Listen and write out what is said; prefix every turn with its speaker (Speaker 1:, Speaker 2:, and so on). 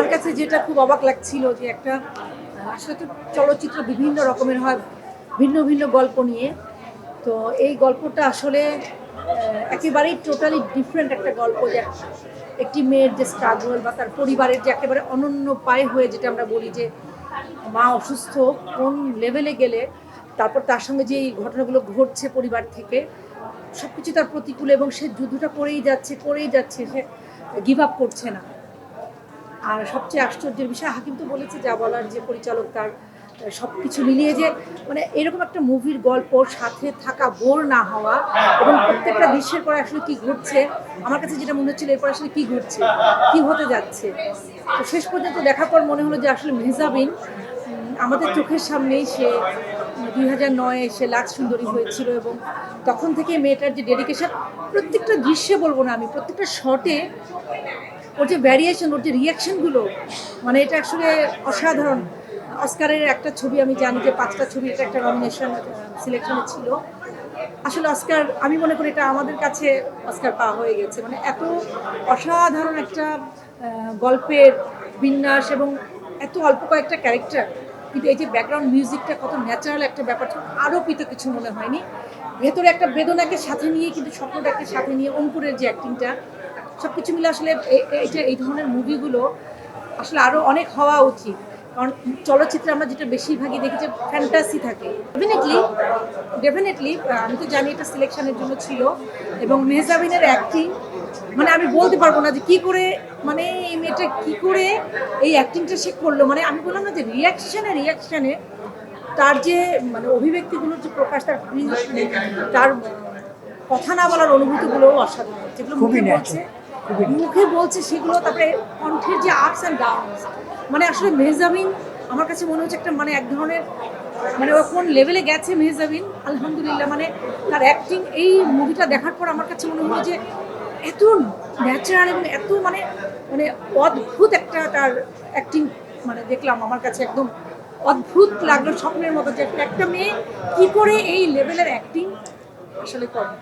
Speaker 1: আমার কাছে যেটা খুব অবাক লাগছিল যে একটা, আসলে তো চলচ্চিত্র বিভিন্ন রকমের হয়, ভিন্ন ভিন্ন গল্প নিয়ে। তো এই গল্পটা আসলে একেবারেই টোটালি ডিফারেন্ট একটা গল্প যে একটি মেয়ের যে স্ট্রাগল বা তার পরিবারের যে একেবারে অনন্য পায়ে হয়ে যেটা আমরা বলি যে মা অসুস্থ, কোন লেভেলে গেলে তারপর তার সঙ্গে যে এই ঘটনাগুলো ঘটছে পরিবার থেকে সব কিছু তার প্রতিকূল এবং সে যুদ্ধটা করেই যাচ্ছে করেই যাচ্ছে, সে গিভ আপ করছে না। আর সবচেয়ে আশ্চর্যের বিষয়, হাকিম তো বলেছে যা বলার, যে পরিচালক তার সব কিছু মিলিয়ে যে মানে এরকম একটা মুভির গল্প সাথে থাকা, বোর না হওয়া এবং প্রত্যেকটা দৃশ্যের পরে আসলে কি ঘটছে, আমার কাছে যেটা মনে হচ্ছিল এরপর আসলে কি ঘটছে, কি হতে যাচ্ছে। তো শেষ পর্যন্ত দেখার পর মনে হলো যে আসলে মেহজাবিন আমাদের চোখের সামনেই সে, দুই হাজার নয়ে সে লাখ সুন্দরী হয়েছিল এবং তখন থেকে মেয়েটার যে ডেডিকেশন প্রত্যেকটা দৃশ্যে বলব না আমি, প্রত্যেকটা শটে ওর যে ভ্যারিয়েশন ওর যে রিয়াকশনগুলো মানে এটা আসলে অসাধারণ। অস্কারের একটা ছবি আমি জানি যে পাঁচটা ছবি, এটা একটা নমিনেশন সিলেকশনে ছিল। আসলে অস্কার, আমি মনে করি এটা আমাদের কাছে অস্কার পাওয়া হয়ে গেছে। মানে এত অসাধারণ একটা গল্পের বিন্যাস এবং এত অল্প কয়েকটা ক্যারেক্টার কিন্তু এই যে ব্যাকগ্রাউন্ড মিউজিকটা কত ন্যাচারাল একটা ব্যাপার ছিল আরোপিত কিছু মনে হয়নি। ভেতরে একটা বেদনাকে সাথে নিয়ে, কিন্তু স্বপ্নটাকে সাথে নিয়ে অঙ্কুরের যে অ্যাক্টিংটা সব কিছু মিলে আসলে এ- এ- এটা এই ধরনের মুভিগুলো আসলে আরও অনেক হওয়া উচিত। কারণ চলচ্চিত্রে আমরা যেটা বেশিরভাগই দেখি যে ফ্যান্টাসি থাকে। ডেফিনেটলি ডেফিনেটলি আমি তো জানি এটা সিলেকশনের জন্য ছিল। এবং মেহজাবিনের অ্যাক্টিং মানে আমি বলতে পারব না যে কি করে মানে এই মেয়েটা কি করে এই অ্যাক্টিংটা সে করল। মানে আমি বললাম না যে রিয়াকশানে রিয়াকশানে তার যে মানে অভিব্যক্তিগুলোর যে প্রকাশ তার তার কথা না বলার অনুভূতিগুলোও অসাধারণ। যেগুলো
Speaker 2: খুবই
Speaker 1: বলছে মুখে বলছে সেগুলো, তারপরে কণ্ঠের যে আপস অ্যান্ড ডাউনস মানে আসলে মেহজাবিন আমার কাছে মনে হচ্ছে একটা মানে এক ধরনের মানে ও কোন লেভেলে গেছে মেহজাবিন আলহামদুলিল্লাহ মানে তার অ্যাক্টিং এই মুভিটা দেখার পর আমার কাছে মনে হলো যে এত ন্যাচারাল এবং এত মানে মানে অদ্ভুত একটা তার অ্যাক্টিং মানে দেখলাম আমার কাছে একদম অদ্ভুত লাগল স্বপ্নের মতো যে একটা মেয়ে কি করে এই লেভেলের অ্যাক্টিং আসলে করে।